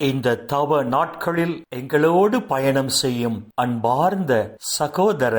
இந்த தவ நாட்களில் எங்களோடு பயணம் செய்யும் அன்பார்ந்த சகோதர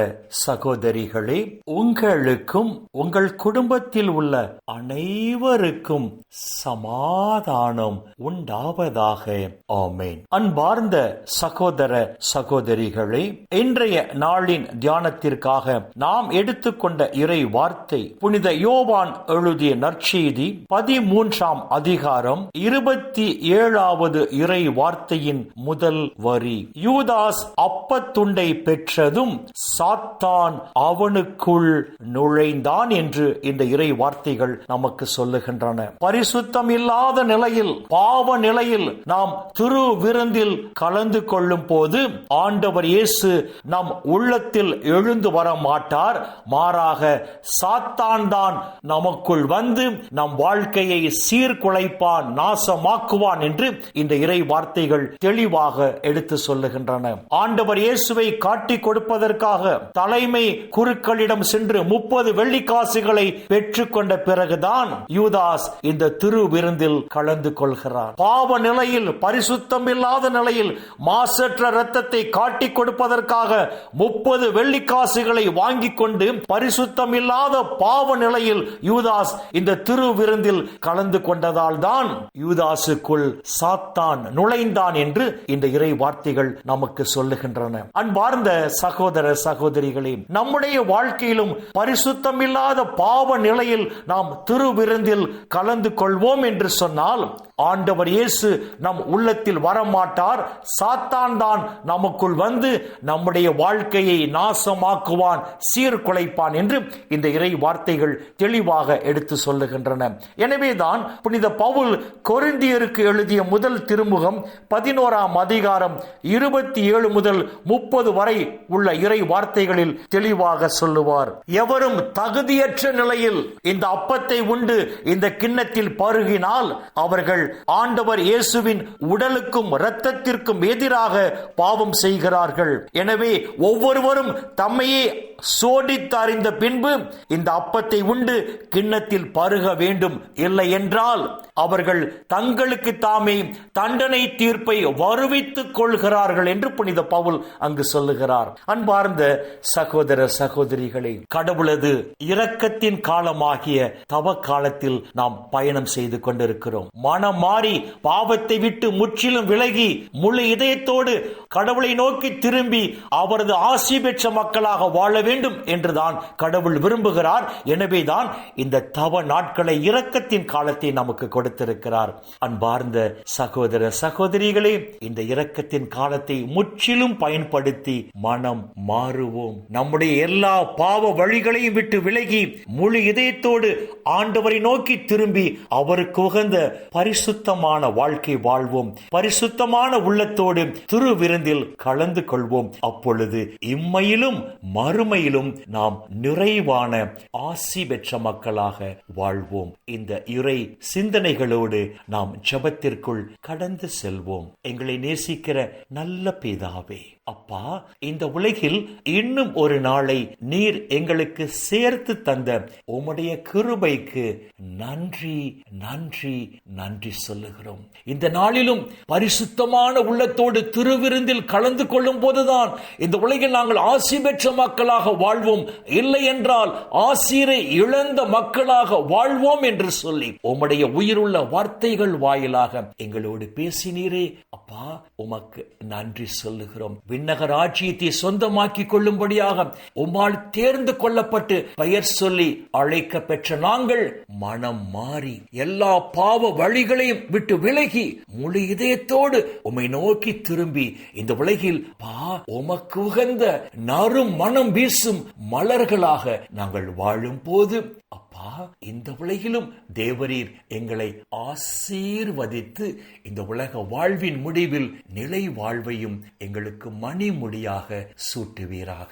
சகோதரிகளே உங்களுக்கும் உங்கள் குடும்பத்தில் உள்ள அனைவருக்கும் சமாதானம் உண்டாவதாக. ஆமேன். அன்பார்ந்த சகோதர சகோதரிகளே இன்றைய நாளின் தியானத்திற்காக நாம் எடுத்துக்கொண்ட இறை வார்த்தை புனித யோவான் எழுதிய நற்செய்தி பதிமூன்றாம் அதிகாரம் இருபத்தி ஏழாவது இறை இறை வார்த்தையின் முதல் வரி. யூதாஸ் அப்பத்துண்டை பெற்றதும் சாத்தான் அவனுக்குள் நுழைந்தான் என்று இந்த இறை வார்த்தைகள் நமக்கு சொல்லுகின்றன. பரிசுத்தம் இல்லாத நிலையில் பாவ நிலையில் நாம் திரு விருந்தில் கலந்து கொள்ளும் போது ஆண்டவர் இயேசு நம் உள்ளத்தில் எழுந்து வர மாட்டார் மாறாக சாத்தான் தான் நமக்குள் வந்து நம் வாழ்க்கையை சீர்குலைப்பான் நாசமாக்குவான் என்று இந்த இறை வார்த்தைகள் தெளிவாக எடுத்து சொல்லுகின்றன. ஆண்டவர் இயேசுவை காட்டி கொடுப்பதற்காக தலைமை குருக்களிடம் சென்று முப்பது வெள்ளிக்காசுகளை பெற்றுக்கொண்ட பிறகுதான் யூதாஸ் இந்த திரு விருந்தில் கலந்து கொள்கிறார். பாவ நிலையில் பரிசுத்தம் இல்லாத நிலையில் மாசற்ற ரத்தத்தை காட்டி கொடுப்பதற்காக முப்பது வெள்ளிக்காசுகளை வாங்கிக் கொண்டு பரிசுத்தம் இல்லாத பாவ நிலையில் யூதாஸ் இந்த திரு விருந்தில் கலந்து கொண்டதால் தான் யூதாசுக்குள் சாத்தான் நுழைந்தான் என்று இந்த இறை வார்த்தைகள் நமக்கு சொல்லுகின்றன. அன்பார்ந்த சகோதர சகோதரிகளே நம்முடைய வாழ்க்கையிலும் பரிசுத்தம் இல்லாத பாவ நிலையில் நாம் திருவிருந்தில் கலந்து கொள்வோம் என்று சொன்னால் ஆண்டவர் இயேசு நம் உள்ளத்தில் வரமாட்டார். சாத்தான் தான் நமக்குள் வந்து நம்முடைய வாழ்க்கையை நாசமாக்குவான் சீர்குலைப்பான் என்று இந்த இறை வார்த்தைகள் தெளிவாக எடுத்து சொல்லுகின்றன. எனவேதான் புனித பவுல் கொருந்தியருக்கு எழுதிய முதல் திருமுகம் பதினோராம் அதிகாரம் இருபத்தி ஏழு முதல் முப்பது வரை உள்ள இறை வார்த்தைகளில் தெளிவாக சொல்லுவார். எவரும் தகுதியற்ற நிலையில் இந்த அப்பத்தை உண்டு இந்த கிண்ணத்தில் பருகினால் அவர்கள் ஆண்டவர் இயேசுவின் உடலுக்கும் இரத்தத்திற்கும் எதிராக பாவம் செய்கிறார்கள். எனவே ஒவ்வொருவரும் தம்மையே சோடித்தறிந்த பின்பு இந்த அப்பத்தை உண்டு கிண்ணத்தில் பருக வேண்டும். இல்லை என்றால் அவர்கள் தங்களுக்கு தாமே தண்டனை தீர்ப்பை வருவித்துக் கொள்கிறார்கள் என்று புனித பவுல் அங்கு சொல்லுகிறார். அன்பார்ந்த சகோதர சகோதரிகளே கடவுளது இரக்கத்தின் காலமாகிய தவ காலத்தில் நாம் பயணம் செய்து கொண்டிருக்கிறோம். மனம் மாறி பாவத்தை விட்டு முற்றிலும் விலகி முழு இதயத்தோடு கடவுளை நோக்கி திரும்பி அவரது ஆசி பெற்ற மக்களாக வாழ வேண்டும் என்றுதான் கடவுள் விரும்புகிறார். எனவேதான் இந்த தவ நாட்களை இரக்கத்தின் காலத்தை நமக்கு கொடுத்திருக்கிறார். அன்பார்ந்த சகோதர சகோதரிகளே இந்த இரக்கத்தின் காலத்தை முற்றிலும் பயன்படுத்தி மனம் மாறுவோம். நம்முடைய எல்லா பாவ வழிகளையும் விட்டு விலகி முழு இதயத்தோடு ஆண்டவரை நோக்கி திரும்பி அவருக்கு உகந்த பரிசு பரிசுத்தமான வாழ்க்கை வாழ்வோம். பரிசுத்தமான உள்ளத்தோடு திரு விருந்தில் கலந்து கொள்வோம். அப்பொழுது இம்மையிலும் மறுமையிலும் நாம் நிறைவான ஆசி பெற்ற மக்களாக வாழ்வோம். இந்த இறை சிந்தனைகளோடு நாம் ஜபத்திற்குள் கடந்து செல்வோம். எங்களை நேசிக்கிற நல்ல பிதாவே அப்பா இந்த உலகில் இன்னும் ஒரு நாளை நீர் எங்களுக்கு சேர்த்து தந்த உம்முடைய கிருபைக்கு நன்றி நன்றி நன்றி. சொல்லுகிறோம். இந்த நாளிலும் பரிசுத்தமான உள்ளத்தோடு திருவிருந்தில் கலந்து கொள்ளும் போதுதான் இந்த உலகில் நாங்கள் ஆசி பெற்ற மக்களாக வாழ்வோம். இல்லை என்றால் ஆசிரை இழந்த மக்களாக வாழ்வோம் என்று சொல்லி உம்முடைய உயிருள்ள வார்த்தைகள் வாயிலாக எங்களோடு பேசினீரே. அப்பா உமக்கு நன்றி சொல்லுகிறோம். விண்ணக ராஜ்யத்தை சொந்தமாக்கி கொள்ளும்படியாக உம்மால் தேர்ந்து கொள்ளப்பட்டு பெயர் சொல்லி அழைக்க பெற்ற நாங்கள் மனம் மாறி எல்லா பாவ வழிகளையும் விட்டு விலகி முழு இதயத்தோடு உமை நோக்கி திரும்பி. இந்த உலகில் பா உமக்கு உகந்த நறும் மனம் வீசும் மலர்களாக நாங்கள் வாழும் போது அப்பா இந்த உலகிலும் தேவரீர் எங்களை ஆசீர்வதித்து இந்த உலக வாழ்வின் முடிவில் நிலை வாழ்வையும் எங்களுக்கு மணிமுடியாக சூட்டுவீராக.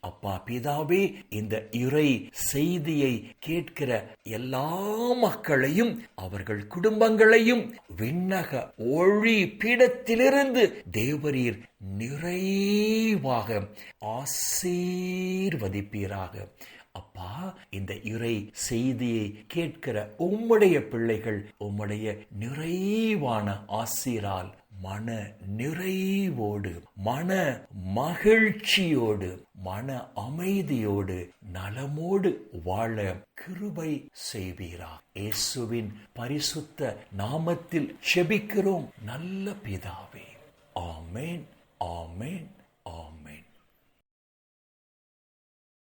அப்பா பிதாவே இந்த இறை செய்தியை கேட்கிற எல்லா மக்களையும் அவர்கள் குடும்பங்களையும் விண்ணக ஒளி பீடத்திலிருந்து தேவரீர் நிறைவாக ஆசீர்வதிப்பீராக. அப்பா இந்த இறை செய்தியை கேட்கிற உம்முடைய பிள்ளைகள் உம்முடைய நிறைவான ஆசிரால் மன நிறைவோடு மன மகிழ்ச்சியோடு மன அமைதியோடு நலமோடு வாழ கிருபை செய்வீரா. இயேசுவின் பரிசுத்த நாமத்தில் செபிக்கிறோம். நல்ல பிதாவே. ஆமேன் ஆமேன் ஆமேன்.